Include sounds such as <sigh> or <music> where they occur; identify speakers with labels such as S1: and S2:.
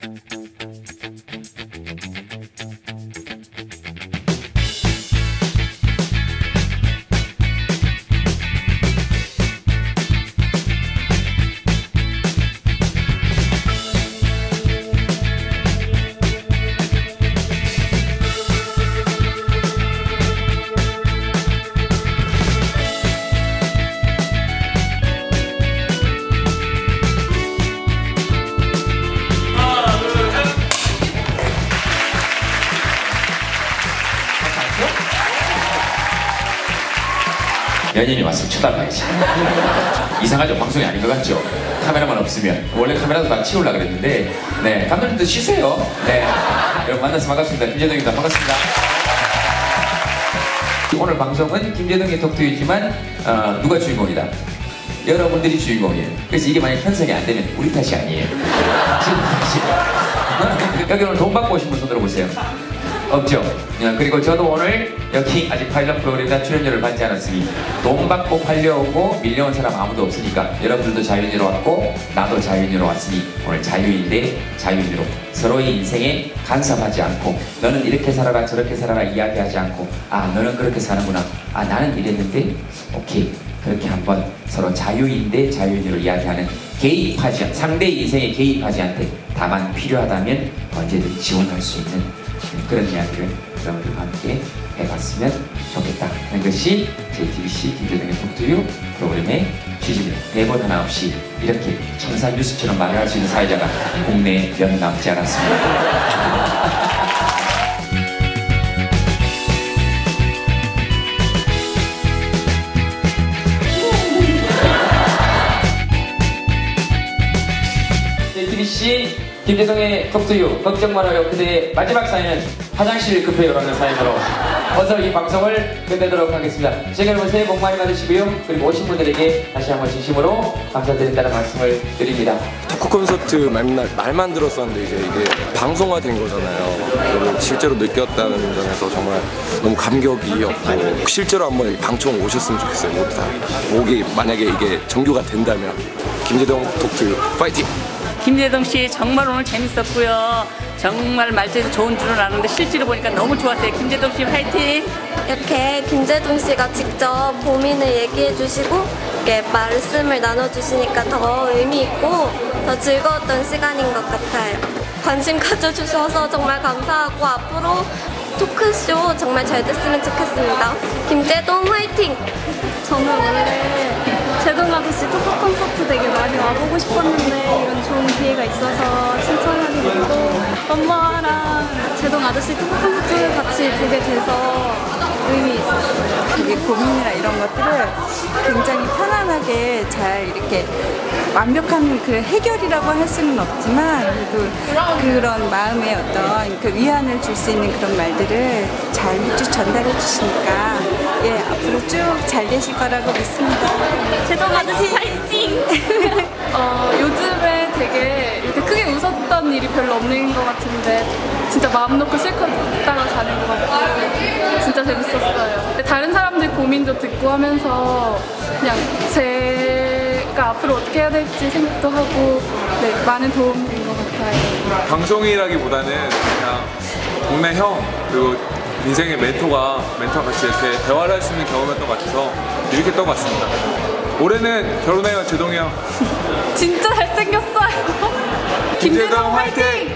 S1: Thank you. 연인이 왔으면 쳐다봐야지. 이상하죠? 방송이 아닌 것 같죠? 카메라만 없으면. 원래 카메라도 다 치우려고 그랬는데, 네. 감독님도 쉬세요. 네. 여러분 만나서 반갑습니다. 김재동입니다. 반갑습니다. 오늘 방송은 김재동의 톡투이지만, 어, 누가 주인공이다? 여러분들이 주인공이에요. 그래서 이게 만약 편성이 안 되면 우리 탓이 아니에요. 지금 탓이에요. <laughs> 여기 오늘 돈 받고 오신 분 손 들어 보세요. 없죠. 어, 그리고 저도 오늘 여기 아직 파일럿 프로그램에 출연료를 받지 않았으니 돈 받고 팔려오고 밀려온 사람 아무도 없으니까 여러분들도 자유인으로 왔고 나도 자유인으로 왔으니 오늘 자유인대 자유인으로 서로의 인생에 간섭하지 않고 너는 이렇게 살아라 저렇게 살아라 이야기하지 않고 아 너는 그렇게 사는구나. 아 나는 이랬는데? 오케이. 그렇게 한번 서로 자유인대 자유인으로 이야기하는 개입하지 않, 상대 인생에 개입하지 않되 다만 필요하다면 언제든 지원할 수 있는 그런 이야기를 여러분들과 함께 해봤으면 좋겠다 하는 것이 JTBC 김재동의 톡투유 프로그램의 취지입니다. 대본 하나 없이 이렇게 청산 뉴스처럼 말을 할 수 있는 사회자가 국내에 몇 남지 않았습니다. JTBC 김재동의 톡투유 걱정 말아요 그대의 마지막 사연은 화장실 급해 요라는 사연으로 어서 이 방송을 끝내도록 하겠습니다. 제가 여러분 새해 복 많이 받으시고요. 그리고 오신 분들에게 다시 한번 진심으로 감사드린다는 말씀을 드립니다.
S2: 토크 콘서트 맨날 말만 들었었는데 이제 이게 방송화된 거잖아요. 실제로 느꼈다는 점에서 정말 너무 감격이었고 실제로 한번 방청 오셨으면 좋겠어요. 모두 다. 오기 만약에 이게 정규가 된다면 김재동 톡투 파이팅!
S3: 김재동 씨 정말 오늘 재밌었고요. 정말 말투에서 좋은 줄은 아는데 실제로 보니까 너무 좋았어요. 김재동 씨 화이팅!
S4: 이렇게 김재동 씨가 직접 고민을 얘기해 주시고 이렇게 말씀을 나눠 주시니까 더 의미 있고 더 즐거웠던 시간인 것 같아요. 관심 가져 주셔서 정말 감사하고 앞으로 토크쇼 정말 잘 됐으면 좋겠습니다. 김재동 화이팅!
S5: 저는 원래 제동 아저씨 토크 콘서트 되게 많이 와보고 싶었는데 이런 좋은 기회가 있어서 신청하게 됐고 엄마랑 제동 아저씨 토크 콘서트 같이 보게 돼서 의미 있었어요.
S6: 되게 고민이나 이런 것들을 굉장히 편안하게 잘 이렇게 완벽한 그 해결이라고 할 수는 없지만 그래도 그런 마음의 어떤 그 위안을 줄 수 있는 그런 말들을 잘 전달해 주시니까 예 앞으로 쭉 잘 되실 거라고 믿습니다.
S5: 제동 아저씨 화이팅! 어, 요즘에 되게 이렇게 크게 웃었던 일이 별로 없는 것 같은데 진짜 마음 놓고 실컷 웃다가 가는 것 같아요. 진짜 재밌었어요. 다른 사람들 고민도 듣고 하면서 그냥 제가 앞으로 어떻게 해야 될지 생각도 하고 네, 많은 도움 된것 같아요.
S7: 방송이라기보다는 그냥 동네 형 그리고 인생의 멘토가 멘토와 같이 이렇게 대화를 할 수 있는 경험이었던 것 같아서 이렇게 떠봤습니다 올해는 결혼해요 제동이 형 <laughs>
S5: 진짜 잘생겼어요. <laughs>
S7: 김재동 화이팅!